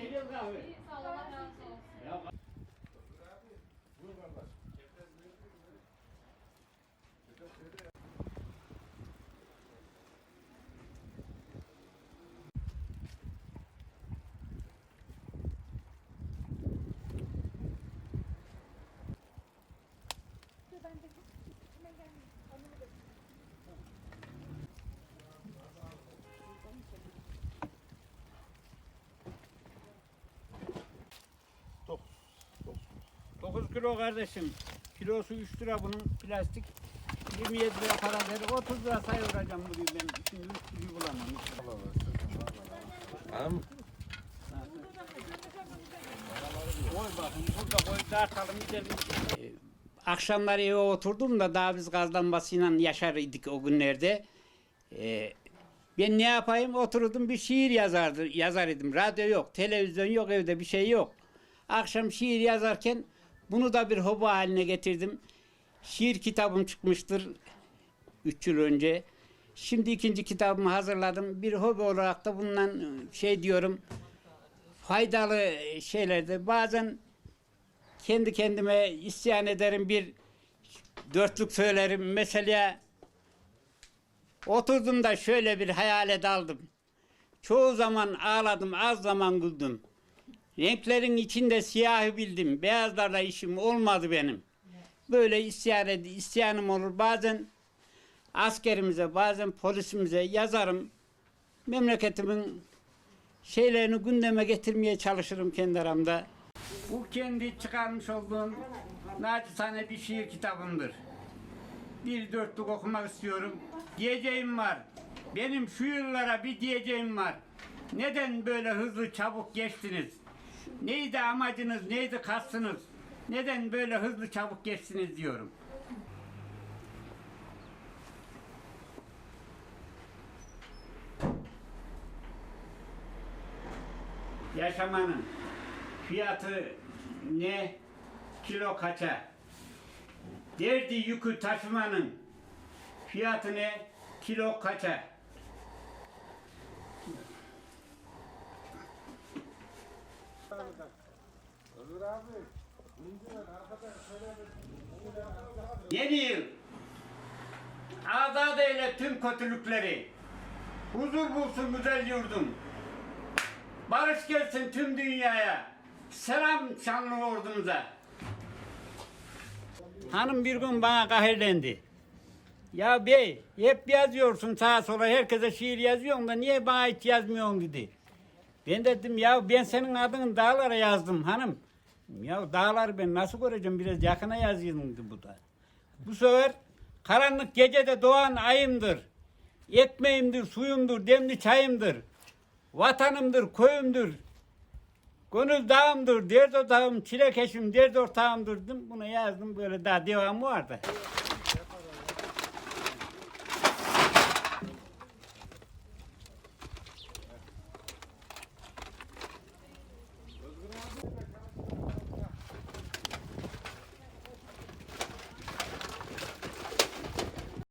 bunu içeceğiz kahve. Sağ ol, Allah razı olsun. Ya Dokuz kilo kardeşim. Kilosu 3 lira bunun plastik. 27 lira para ver. 30 lira sayılacağım burayı ben. Şimdi 3 lirayı bulamam. Hanım Koy bakın burada koy dağıtalım gidelim. Ee, Akşamları eve oturdum da daha biz gaz lambasıyla yaşar idik o günlerde. Ee, ben ne yapayım oturdum bir şiir yazardı, yazar idim. Radyo yok, televizyon yok, evde bir şey yok. Akşam şiir yazarken bunu da bir hobi haline getirdim. Şiir kitabım çıkmıştır 3 yıl önce. Şimdi ikinci kitabımı hazırladım. Bir hobi olarak da bundan şey diyorum faydalı şeylerde bazen kendi kendime isyan ederim bir dörtlük söylerim. Mesela oturdum da şöyle bir hayale daldım. Çoğu zaman ağladım, az zaman güldüm. Renklerin içinde siyahı bildim. Beyazlarla işim olmadı benim. Böyle isyan ed- isyanım olur. Bazen askerimize, bazen polisimize yazarım. Memleketimin şeylerini gündeme getirmeye çalışırım kendi aramda. Bu kendi çıkarmış olduğum naçizane bir şiir kitabımdır. Bir dörtlük okumak istiyorum. Diyeceğim var. Benim şu yıllara bir diyeceğim var. Neden böyle hızlı çabuk geçtiniz? Neydi amacınız, neydi kastınız? Neden böyle hızlı çabuk geçtiniz diyorum. yaşamanın fiyatı ne, kilo kaça? Derdi yükü taşımanın fiyatı ne, kilo kaça? Yeni yıl azat eyle tüm kötülükleri huzur bulsun güzel yurdum Barış gelsin tüm dünyaya. Selam şanlı ordumuza. Hanım bir gün bana kahirlendi. Ya bey hep yazıyorsun sağa sola herkese şiir yazıyorsun da niye bana hiç yazmıyorsun dedi. Ben dedim ya ben senin adını dağlara yazdım hanım. Ya dağları ben nasıl göreceğim biraz yakına dedi bu da. Bu sefer karanlık gecede doğan ayımdır. Ekmeğimdir, suyumdur, demli çayımdır. Vatanımdır, köyümdür. Gönül dağımdır, dert otağım, çilekeşim, dert ortağımdır. Bunu yazdım böyle daha devamı vardı.